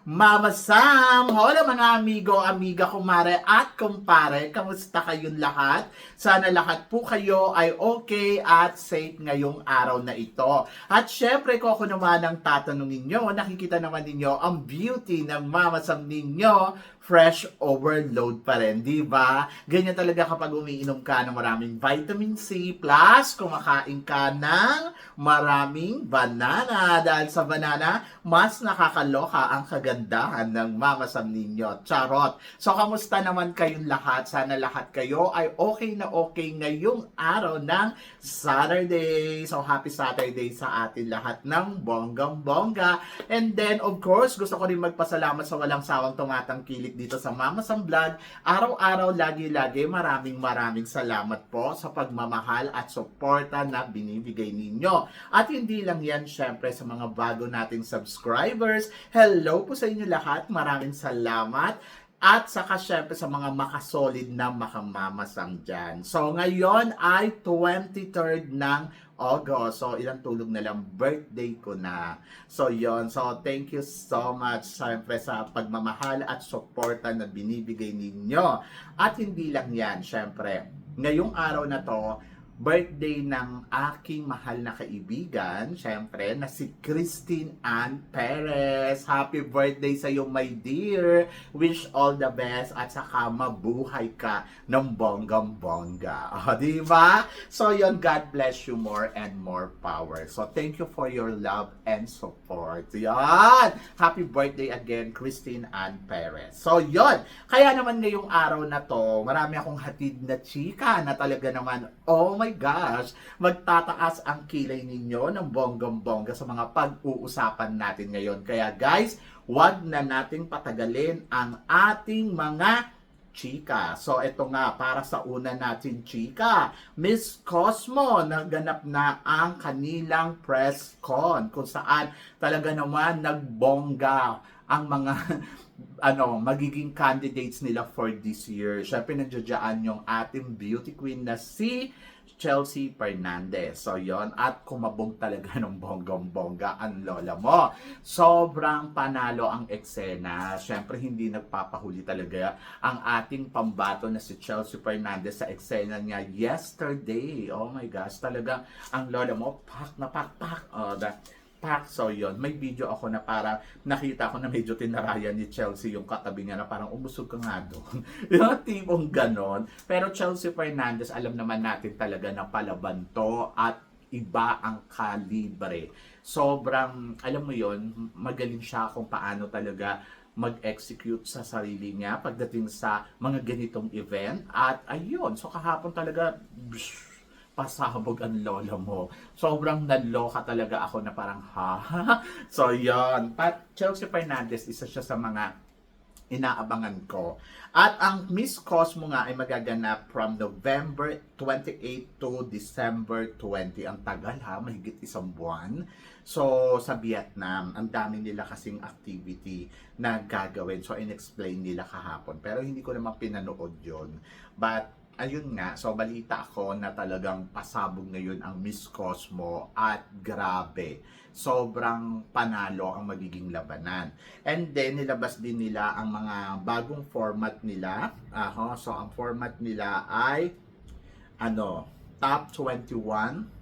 Mama Sam. Hola mga amigo, amiga, kumare at kumpare. Kamusta kayong lahat? Sana lahat po kayo ay okay at safe ngayong araw na ito. At syempre, kung ako naman ang tatanungin nyo, nakikita naman ninyo ang beauty ng Mama Sam ninyo fresh overload pa rin, di ba? Ganyan talaga kapag umiinom ka ng maraming vitamin C plus kumakain ka ng maraming banana. Dahil sa banana, mas nakakaloka ang kagandahan ng Mama Sam ninyo. Charot! So, kamusta naman kayong lahat? Sana lahat kayo ay okay na okay ngayong araw ng Saturday. So, happy Saturday sa atin lahat ng bonggang-bongga. And then, of course, gusto ko rin magpasalamat sa walang sawang tumatangkilik dito sa Mama Sam Vlog. Araw-araw, lagi-lagi, maraming maraming salamat po sa pagmamahal at suporta na binibigay ninyo. At hindi lang yan, syempre, sa mga bago nating subscribers. Hello po sa inyo lahat. Maraming salamat. At saka syempre sa mga makasolid na makamamasang dyan. So ngayon ay 23rd ng August. So ilang tulog na lang birthday ko na. So yon So thank you so much syempre sa pagmamahal at suporta na binibigay ninyo. At hindi lang yan syempre. Ngayong araw na to, birthday ng aking mahal na kaibigan, syempre, na si Christine Ann Perez. Happy birthday sa iyo, my dear. Wish all the best at saka mabuhay ka ng bonggang-bongga. O, di ba? So, yon God bless you more and more power. So, thank you for your love and support. Yan! Happy birthday again, Christine Ann Perez. So, yon. Kaya naman ngayong araw na to, marami akong hatid na chika na talaga naman, oh my gosh, magtataas ang kilay ninyo ng bonggam-bongga sa mga pag-uusapan natin ngayon. Kaya guys, wag na nating patagalin ang ating mga chika. So, ito nga, para sa una natin chika, Miss Cosmo, naganap na ang kanilang press con, kung saan talaga naman nagbongga ang mga ano, magiging candidates nila for this year. Syempre, nandiyadyaan yung ating beauty queen na si Chelsea Fernandez. So, yon At kumabong talaga ng bonggong-bongga ang lola mo. Sobrang panalo ang eksena. Syempre, hindi nagpapahuli talaga ang ating pambato na si Chelsea Fernandez sa eksena niya yesterday. Oh my gosh, talaga ang lola mo, pak na pak, pak. Oh, that, So, yon May video ako na para nakita ko na medyo tinarayan ni Chelsea yung katabi niya na parang umusog ka nga doon. yung tipong ganon. Pero Chelsea Fernandez, alam naman natin talaga na palaban to at iba ang kalibre. Sobrang, alam mo yon magaling siya kung paano talaga mag-execute sa sarili niya pagdating sa mga ganitong event. At ayun, so kahapon talaga, bsh, pasabog ang lola mo. Sobrang naloka talaga ako na parang ha. so yon. Pat Chelsea Fernandez isa siya sa mga inaabangan ko. At ang Miss Cosmo nga ay magaganap from November 28 to December 20. Ang tagal ha, mahigit isang buwan. So, sa Vietnam, ang dami nila kasing activity na gagawin. So, in-explain nila kahapon. Pero hindi ko naman pinanood yon But, ayun nga, so balita ako na talagang pasabog ngayon ang Miss Cosmo at grabe, sobrang panalo ang magiging labanan. And then, nilabas din nila ang mga bagong format nila. Aho, so, ang format nila ay ano, top 21,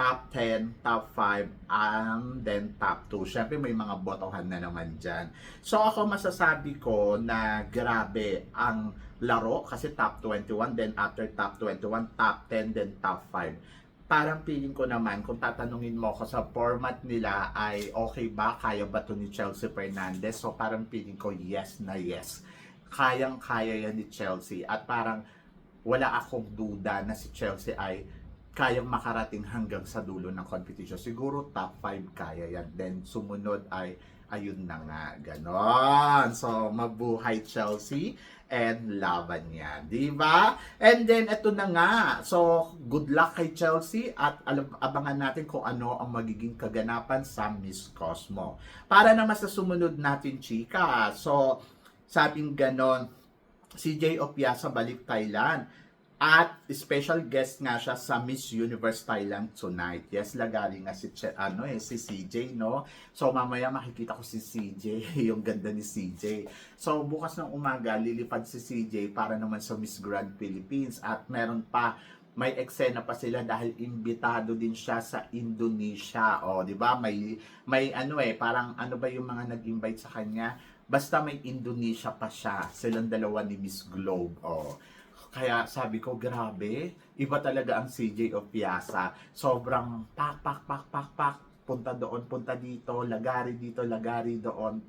top 10, top 5, and then top 2. Siyempre may mga botohan na naman dyan. So ako masasabi ko na grabe ang laro kasi top 21, then after top 21, top 10, then top 5. Parang feeling ko naman, kung tatanungin mo ko sa format nila ay okay ba, kaya ba to ni Chelsea Fernandez? So parang feeling ko yes na yes. Kayang-kaya yan ni Chelsea. At parang wala akong duda na si Chelsea ay kayang makarating hanggang sa dulo ng competition. Siguro top 5 kaya yan. Then sumunod ay ayun na nga, ganon. So, mabuhay Chelsea and laban niya. Di ba? And then, eto na nga. So, good luck kay Chelsea at alam, abangan natin kung ano ang magiging kaganapan sa Miss Cosmo. Para naman sa sumunod natin, chika. So, sabing ganon, si Jay Opiasa balik Thailand. At special guest nga siya sa Miss Universe Thailand tonight. Yes, lagari nga si, Che- ano, eh, si CJ, no? So, mamaya makikita ko si CJ, yung ganda ni CJ. So, bukas ng umaga, lilipad si CJ para naman sa Miss Grand Philippines. At meron pa, may eksena pa sila dahil imbitado din siya sa Indonesia. O, di ba? May, may ano eh, parang ano ba yung mga nag-invite sa kanya? Basta may Indonesia pa siya. Silang dalawa ni Miss Globe. O. Kaya sabi ko, grabe, iba talaga ang CJ of Piazza. Sobrang pak, pak, pak, pak, pak, punta doon, punta dito, lagari dito, lagari doon,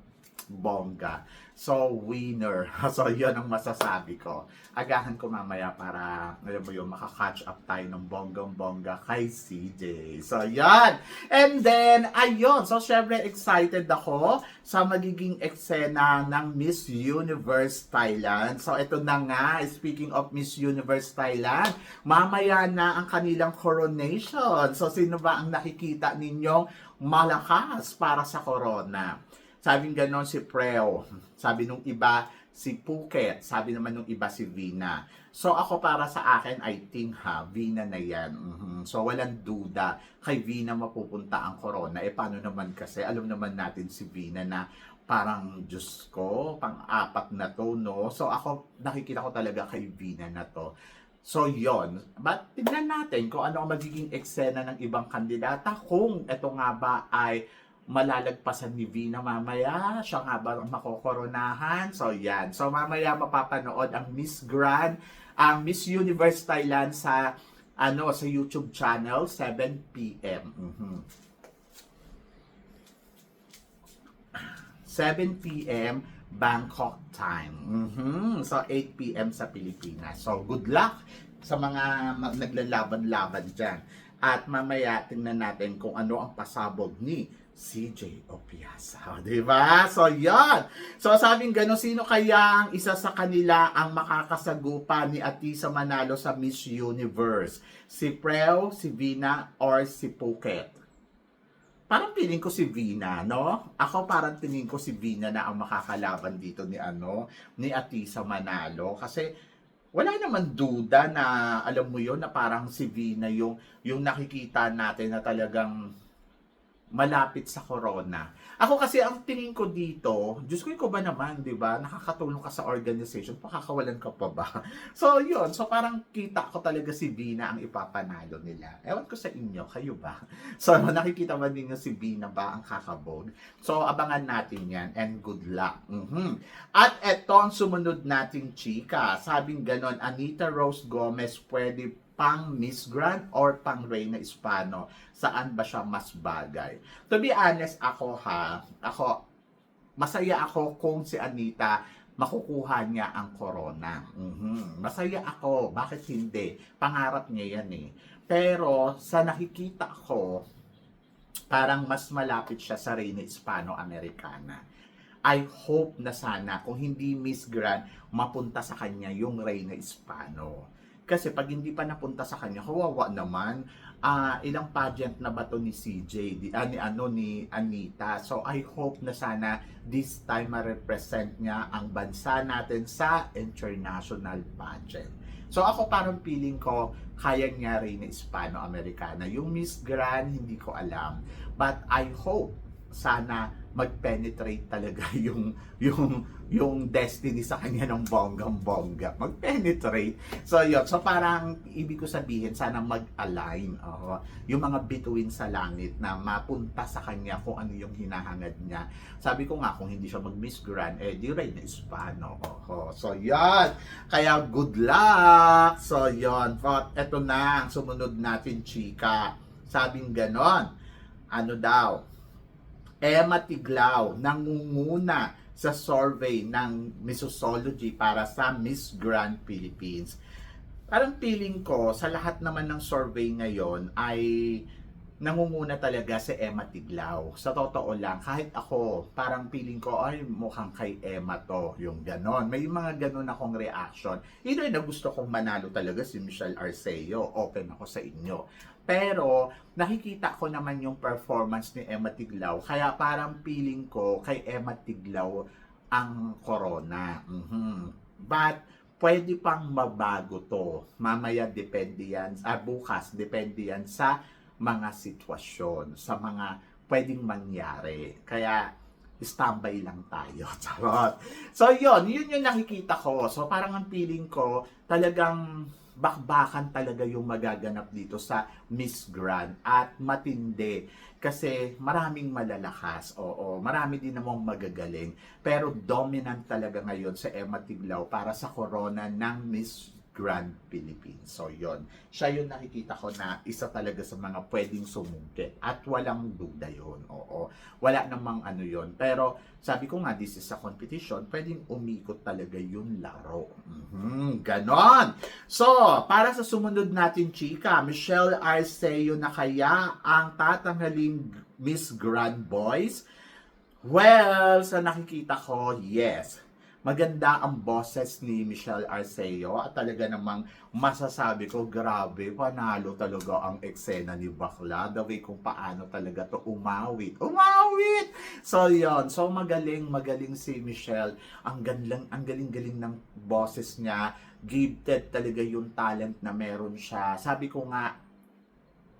bongga. So, winner. So, yun ang masasabi ko. Agahan ko mamaya para, alam mo yun, makakatch up tayo ng bonggang-bongga kay CJ. So, yan. And then, ayun. So, syempre, excited ako sa magiging eksena ng Miss Universe Thailand. So, ito na nga. Speaking of Miss Universe Thailand, mamaya na ang kanilang coronation. So, sino ba ang nakikita ninyong malakas para sa corona? Sabing ganon si Preo. Sabi nung iba si Phuket. Sabi naman nung iba si Vina. So ako para sa akin, I think ha, Vina na yan. Mhm. So walang duda. Kay Vina mapupunta ang corona. Eh paano naman kasi, alam naman natin si Vina na parang Diyos ko, pang-apat na to, no? So ako, nakikita ko talaga kay Vina na to. So, yon. But, tignan natin kung ano ang magiging eksena ng ibang kandidata kung ito nga ba ay malalagpasan ni Vina mamaya. Siya nga ba makokoronahan? So, yan. So, mamaya mapapanood ang Miss Grand, ang Miss Universe Thailand sa ano sa YouTube channel 7 p.m. Mhm. 7 p.m. Bangkok time. Mhm. So, 8 p.m. sa Pilipinas. So, good luck sa mga naglalaban-laban dyan. At mamaya, tingnan natin kung ano ang pasabog ni CJ Opiasa. Di ba? So, yan. So, sabing gano'n, sino kaya ang isa sa kanila ang makakasagupa ni Atisa Manalo sa Miss Universe? Si Preo, si Vina, or si Phuket? Parang piling ko si Vina, no? Ako parang tingin ko si Vina na ang makakalaban dito ni ano, ni Atisa Manalo kasi wala naman duda na alam mo yon na parang si Vina yung yung nakikita natin na talagang malapit sa corona. Ako kasi ang tingin ko dito, Diyos ko ikaw ba naman, di ba? Nakakatulong ka sa organization, pakakawalan ka pa ba? So, yun. So, parang kita ko talaga si Vina ang ipapanalo nila. Ewan ko sa inyo, kayo ba? So, nakikita ba ninyo si Vina ba ang kakabog? So, abangan natin yan and good luck. Mhm. At eto ang sumunod nating chika. Sabing ganon, Anita Rose Gomez pwede pang Miss Grand or pang Reyna Hispano. Saan ba siya mas bagay? To be honest, ako ha, ako, masaya ako kung si Anita makukuha niya ang corona. Mhm. Masaya ako. Bakit hindi? Pangarap niya yan eh. Pero sa nakikita ko, parang mas malapit siya sa Reyna Hispano-Americana. I hope na sana kung hindi Miss Grand, mapunta sa kanya yung Reyna Hispano. Kasi pag hindi pa napunta sa kanya, kawawa naman. Ah, ilang pageant na ba to ni CJ, di, ah, ni, ano, ni Anita. So I hope na sana this time ma-represent niya ang bansa natin sa international pageant. So ako parang feeling ko, kaya niya rin na Hispano-Americana. Yung Miss Grand, hindi ko alam. But I hope sana mag-penetrate talaga yung yung yung destiny sa kanya ng bonggang-bongga. Mag-penetrate. So, yun. So, parang ibig ko sabihin, sana mag-align. Oo. yung mga bituin sa langit na mapunta sa kanya kung ano yung hinahangad niya. Sabi ko nga, kung hindi siya mag-Miss Grand, eh, di rin na Hispano. Oo. So, yan. Kaya, good luck. So, yun. But, eto na ang sumunod natin, chika. Sabing ganon. Ano daw? Emma Tiglao nangunguna sa survey ng Missosology para sa Miss Grand Philippines. Parang feeling ko, sa lahat naman ng survey ngayon ay nangunguna talaga si Emma Tiglao. Sa totoo lang, kahit ako, parang feeling ko, ay mukhang kay Emma to, yung ganon. May mga ganon akong reaction. Either na gusto kong manalo talaga si Michelle Arceo, open ako sa inyo. Pero, nakikita ko naman yung performance ni Emma Tiglao. Kaya parang feeling ko, kay Emma Tiglao, ang corona. Mhm. But, pwede pang mabago to. Mamaya depende yan, ah, bukas depende yan sa mga sitwasyon, sa mga pwedeng mangyari. Kaya, standby lang tayo. Charot. So, yun. Yun yung nakikita ko. So, parang ang feeling ko, talagang bakbakan talaga yung magaganap dito sa Miss Grand at matindi. Kasi maraming malalakas oo. Marami din namang magagaling. Pero dominant talaga ngayon sa Emma Tiglao para sa corona ng Miss Grand Philippines. So, yon Siya yung nakikita ko na isa talaga sa mga pwedeng sumungkit. At walang duda yon Oo. Wala namang ano yon Pero, sabi ko nga, this is a competition. Pwedeng umikot talaga yung laro. Mhm, ganon. So, para sa sumunod natin, chika, Michelle Arceo na kaya ang tatanghaling Miss Grand Boys? Well, sa nakikita ko, yes maganda ang boses ni Michelle Arceo at talaga namang masasabi ko, grabe, panalo talaga ang eksena ni Bakla. The way kung paano talaga to umawit. Umawit! So, yon So, magaling, magaling si Michelle. Ang galing, ang galing-galing ng boses niya. Gifted talaga yung talent na meron siya. Sabi ko nga,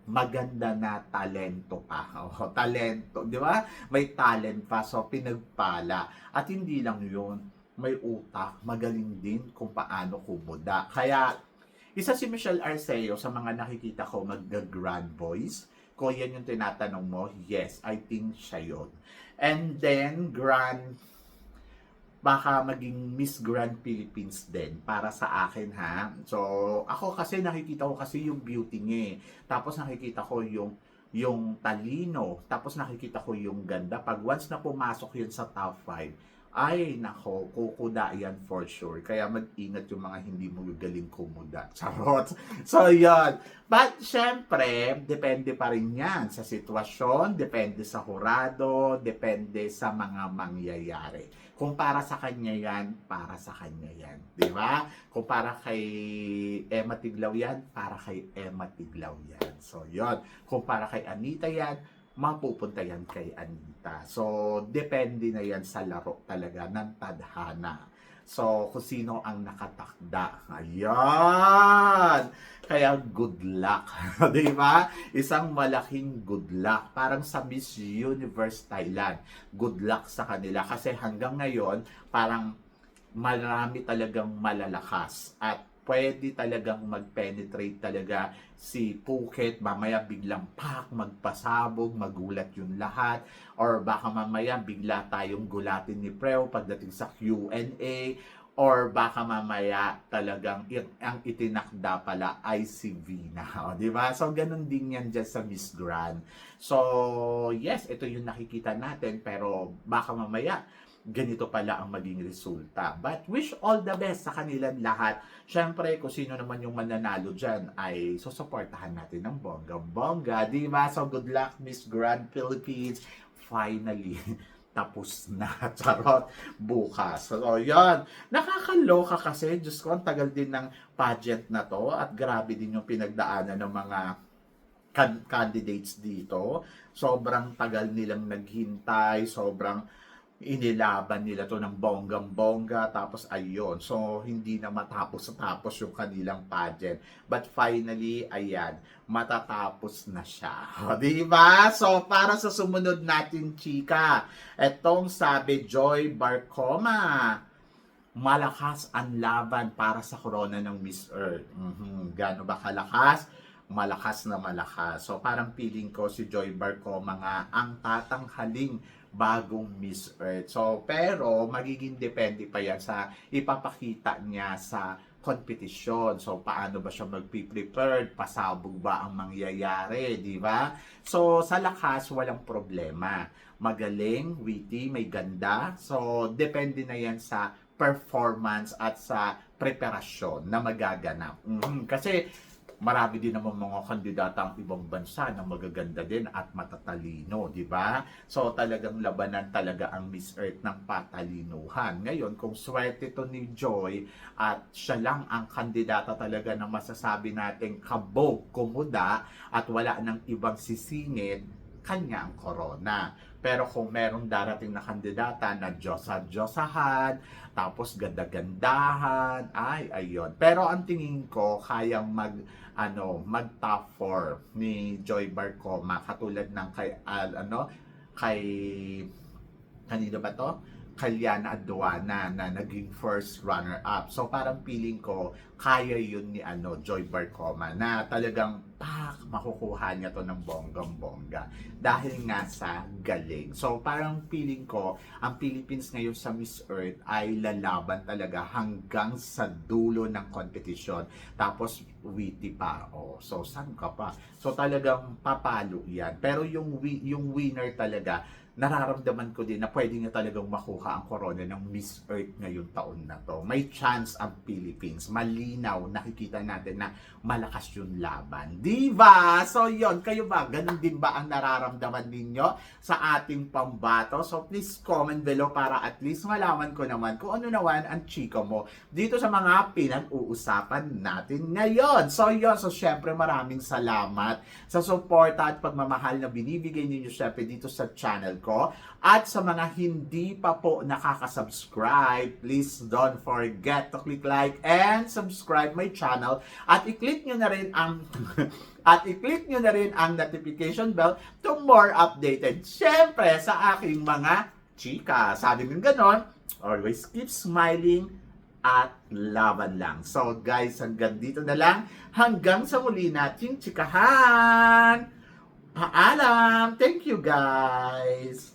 maganda na talento pa. Oh, talento, di ba? May talent pa, so pinagpala. At hindi lang yun, may utak, magaling din kung paano kumuda. Kaya, isa si Michelle Arceo sa mga nakikita ko mag-grand voice. Kung yan yung tinatanong mo, yes, I think siya yun. And then, grand, baka maging Miss Grand Philippines din para sa akin ha. So, ako kasi nakikita ko kasi yung beauty niya eh. Tapos nakikita ko yung yung talino, tapos nakikita ko yung ganda. Pag once na pumasok yun sa top 5, ay nako, kukuda yan for sure. Kaya mag-ingat yung mga hindi mo galing kumuda. Charot! So, yan. But, syempre, depende pa rin yan sa sitwasyon, depende sa hurado, depende sa mga mangyayari. Kung para sa kanya yan, para sa kanya yan. Di ba? Kung para kay Emma Tiglaw yan, para kay Emma Tiglaw yan. So, yon Kung para kay Anita yan, mapupunta yan kay Anita. So, depende na yan sa laro talaga ng tadhana. So, kung sino ang nakatakda. Ayan! Kaya good luck. Di ba? Isang malaking good luck. Parang sa Miss Universe Thailand. Good luck sa kanila. Kasi hanggang ngayon, parang marami talagang malalakas. At pwede talagang mag-penetrate talaga si Phuket, mamaya biglang pak, magpasabog, magulat yung lahat, or baka mamaya bigla tayong gulatin ni Preo pagdating sa Q&A, or baka mamaya talagang ang itinakda pala ay si Vina. O, di ba? So, ganun din yan dyan sa Miss Grand. So, yes, ito yung nakikita natin, pero baka mamaya ganito pala ang maging resulta. But wish all the best sa kanilang lahat. Siyempre, kung sino naman yung mananalo dyan, ay susuportahan natin ng bongga-bongga. Di ba? So, good luck, Miss Grand Philippines. Finally, tapos na. Charot. Bukas. So, yan. Nakakaloka kasi. Diyos ko, ang tagal din ng pageant na to. At grabe din yung pinagdaanan ng mga can- candidates dito. Sobrang tagal nilang naghintay. Sobrang inilaban nila to ng bonggang-bongga tapos ayun. So hindi na matapos sa tapos yung kanilang pageant. But finally ayan matatapos na siya. Di ba? So para sa sumunod natin chika etong sabi Joy Barcoma malakas ang laban para sa corona ng Miss Earth. Mhm gaano ba kalakas? Malakas na malakas. So parang feeling ko si Joy Barcoma nga ang tatanghaling bagong Miss Earth. So, pero magiging depende pa yan sa ipapakita niya sa competition. So, paano ba siya magpi-prepared? Pasabog ba ang mangyayari? Di ba? So, sa lakas, walang problema. Magaling, witty, may ganda. So, depende na yan sa performance at sa preparasyon na magaganap. Mhm. Kasi, marami din naman mga kandidata ang ibang bansa na magaganda din at matatalino, di ba? So talagang labanan talaga ang Miss Earth ng patalinuhan. Ngayon, kung swerte to ni Joy at siya lang ang kandidata talaga na masasabi natin kabog, kumuda at wala ng ibang sisingit, kanya ang corona. Pero kung merong darating na kandidata na Diyosa-Diyosahan, tapos ganda-gandahan, ay, ayun. Pero ang tingin ko, kayang mag, ano, mag top 4 ni Joy Barcoma, katulad ng kay, al- ano, kay, kanino ba to? Kalyana Aduana na naging first runner-up. So parang feeling ko, kaya yun ni ano, Joy Barcoma na talagang pak, makukuha niya to ng bonggang-bongga dahil nga sa galing. So parang feeling ko, ang Philippines ngayon sa Miss Earth ay lalaban talaga hanggang sa dulo ng competition. Tapos witty pa. Oh, so saan ka pa? So talagang papalo yan. Pero yung yung winner talaga, nararamdaman ko din na pwede niya talagang makuha ang corona ng Miss Earth ngayong taon na to. May chance ang Philippines. Malinaw, nakikita natin na malakas yung laban. Di ba? So yon kayo ba? Ganun din ba ang nararamdaman ninyo sa ating pambato? So please comment below para at least malaman ko naman kung ano naman ang chika mo dito sa mga pinag-uusapan natin ngayon. So yon so syempre maraming salamat sa suporta at pagmamahal na binibigay ninyo syempre dito sa channel ko. At sa mga hindi pa po nakaka-subscribe, please don't forget to click like and subscribe my channel at i-click nyo na rin ang at i-click nyo na rin ang notification bell to more updated. Syempre sa aking mga chika. Sabi ng ganon, always keep smiling at laban lang. So guys, hanggang dito na lang. Hanggang sa muli nating chikahan. Paalam! Thank you guys!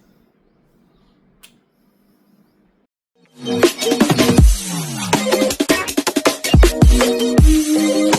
Thank